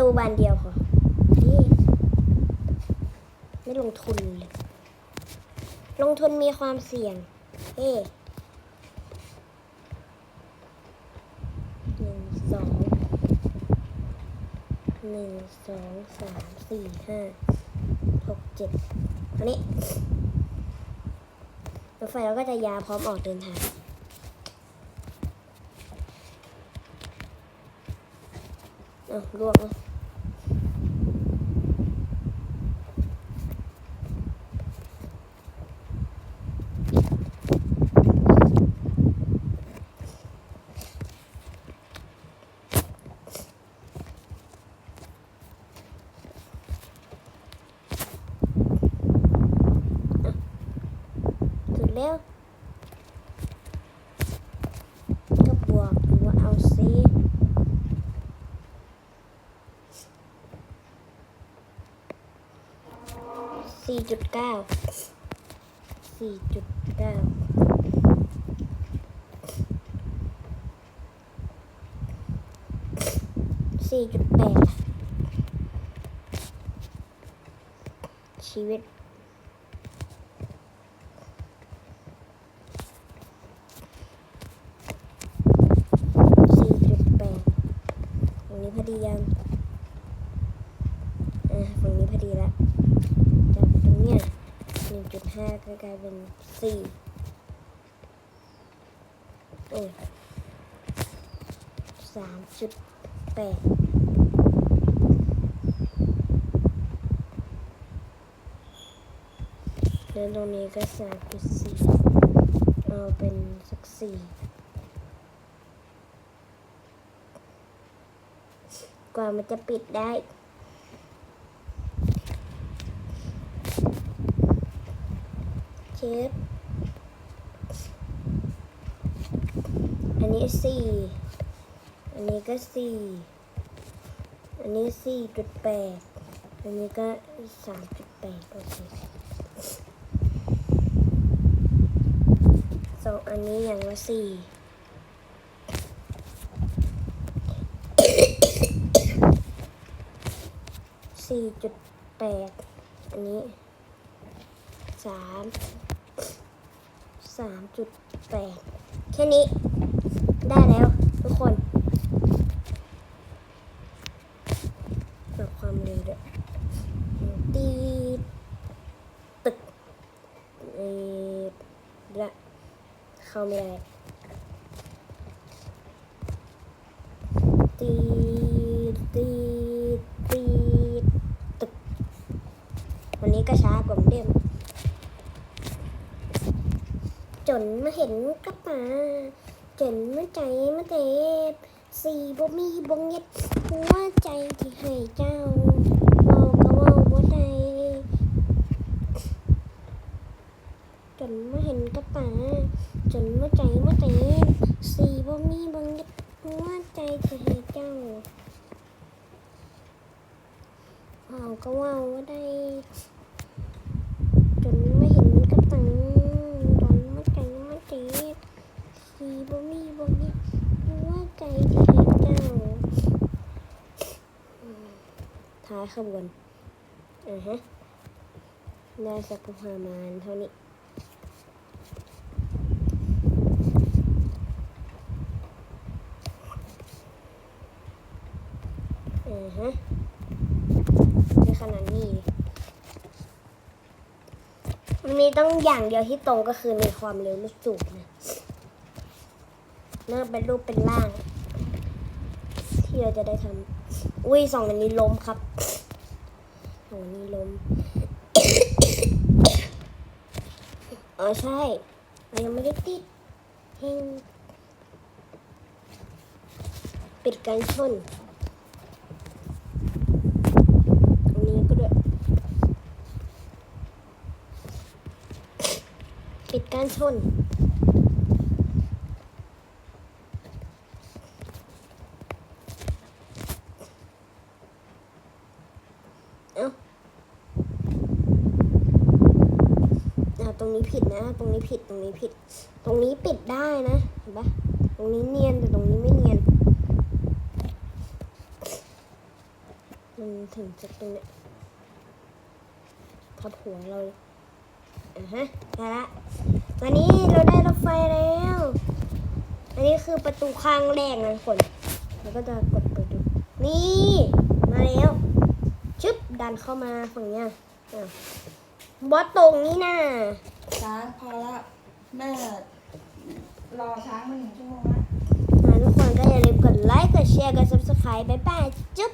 ตูบานเดียวพอนี่ไม่ลงทุนเลย ลงทุนมีความเสี่ยง เฮ้หนึ่งสองหนึ่งสองสามสี่ห้าหกเจ็ดอันนี้รถไฟเราก็จะยาพร้อมออกเดินทางเอาลวกนะ แล้วก็บวกหรือว่าเอาซิสี่จุดเก้าสี่จุดเก้าสี่จุดแปดชีวิต สี่จุดแปดฝั่งนี้พอดียังอ่าฝั่งนี้พอดีละจากตรงเนี้ย็นห้าก็กลายเป็นสี่โอ้ยสามจุดแปดแล้วตรงนี้ก็สามจุดสี่เอาเป็นสักสี่กว่ามันจะปิดได้ ชฟอันนี้สี่อันนี้ก็สี่อันนี้สี่จุดแปดอันนี้ก็สามจุดแปดโอเคสองอันนี้อย่างละสี่สี่จุดแปดอันนี้สาม สามจุดแปดแค่นี้ ได้แล้วทุกคนปรับความเร็วด้วยตีตึกเออละเข้าไม่ได้ ตีดตีดตีดตึก วันนี้ก็ช้ากว่าเดิม จนมาเห็นกระป๋าจนมาใจมาเจ็บสีบ่มีบ่เงียดหัวใจที่ให้เจ้าเว้าก็เว้าบ่ได้จนมาเห็นกระป๋าจนมาใจมาเจ็บสีบ่มีบ่เงียดหัวใจที่ให้เจ้าเว้าก็เว้าว่าได้ จนไม่เห็นกระตังจนมาใจมาเจ็บสีบ่มีบ่มีหัวใจที่เห็นเจ้าอืมท้ายขบวนอ่าฮะได้สักประมาณเท่านี้อ่าฮะในขนาดนี้ มันมีต้องอย่างเดียวที่ตรงก็คือมีความเร็วลูกสูบนะน่าเป็นรูปเป็นร่าง ที่เราจะได้ทำอุ้ยสองอันนี้ล้มครับ สองอันนี้ล้มอ๋อใช่มันยังไม่ได้ติดเฮงปิดการชนอันนี้ก็ด้วย ปิดการชน เอ้าเอาตรงนี้ ผิดนะ ตรงนี้ผิด ตรงนี้ผิด ตรงนี้ปิดได้นะ เห็นปะตรงนี้เนียนแต่ตรงนี้ไม่เนียนมันถึงจะตรงนี้ทับหัวเราอะฮะได้ละตอนนี้เราได้รถไฟแล้ว อันนี้คือประตูข้างแรกนะคน แล้วก็จะกดเปิดดู นี่ มาแล้ว ชึบ ดันเข้ามาฝั่งเนี้ยอะบอสตรงนี้น่ะ พอละแม่ รอช้างมาหนึ่งชั่วโมงละอะทุกคนก็อย่าลืมกดไลค์ กดแชร์ กด subscribe บ๊ายบาย จุ๊บ